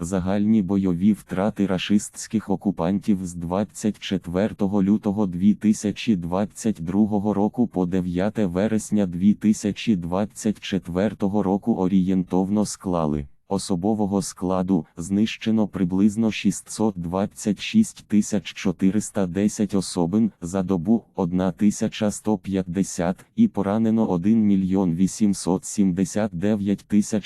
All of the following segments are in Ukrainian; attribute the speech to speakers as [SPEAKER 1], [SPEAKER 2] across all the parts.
[SPEAKER 1] Загальні бойові втрати рашистських окупантів з 24 лютого 2022 року по 9 вересня 2024 року орієнтовно склали. Особового складу знищено приблизно 626 410 особин за добу 1150 і поранено 1 мільйон 879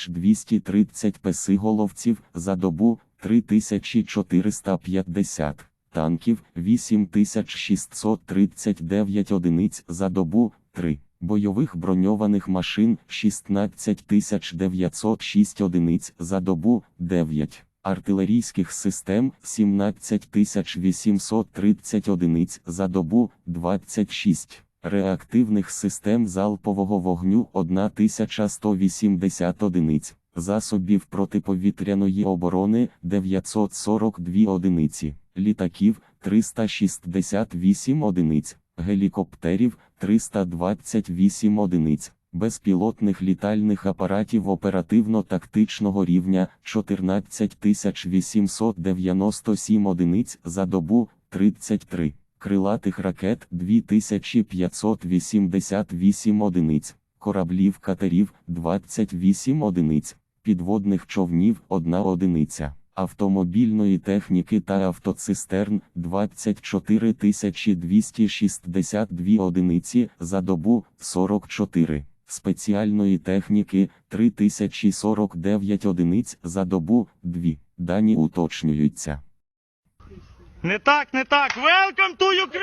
[SPEAKER 1] 230 песиголовців за добу 3450 танків 8639 одиниць за добу 3 бойових броньованих машин 16906 одиниць за добу 9, артилерійських систем 17830 одиниць за добу 26, реактивних систем залпового вогню 1180 одиниць, засобів протиповітряної оборони 942 одиниці, літаків 368 одиниць, гелікоптерів 328 одиниць, безпілотних літальних апаратів оперативно-тактичного рівня 14897 одиниць за добу 33, крилатих ракет 2588 одиниць, кораблів катерів 28 одиниць, підводних човнів 1 одиниця автомобільної техніки та автоцистерн 24 262 одиниці за добу 44, спеціальної техніки 3049 одиниць за добу 2. Дані уточнюються.
[SPEAKER 2] Не так, не так. Welcome to Ukraine!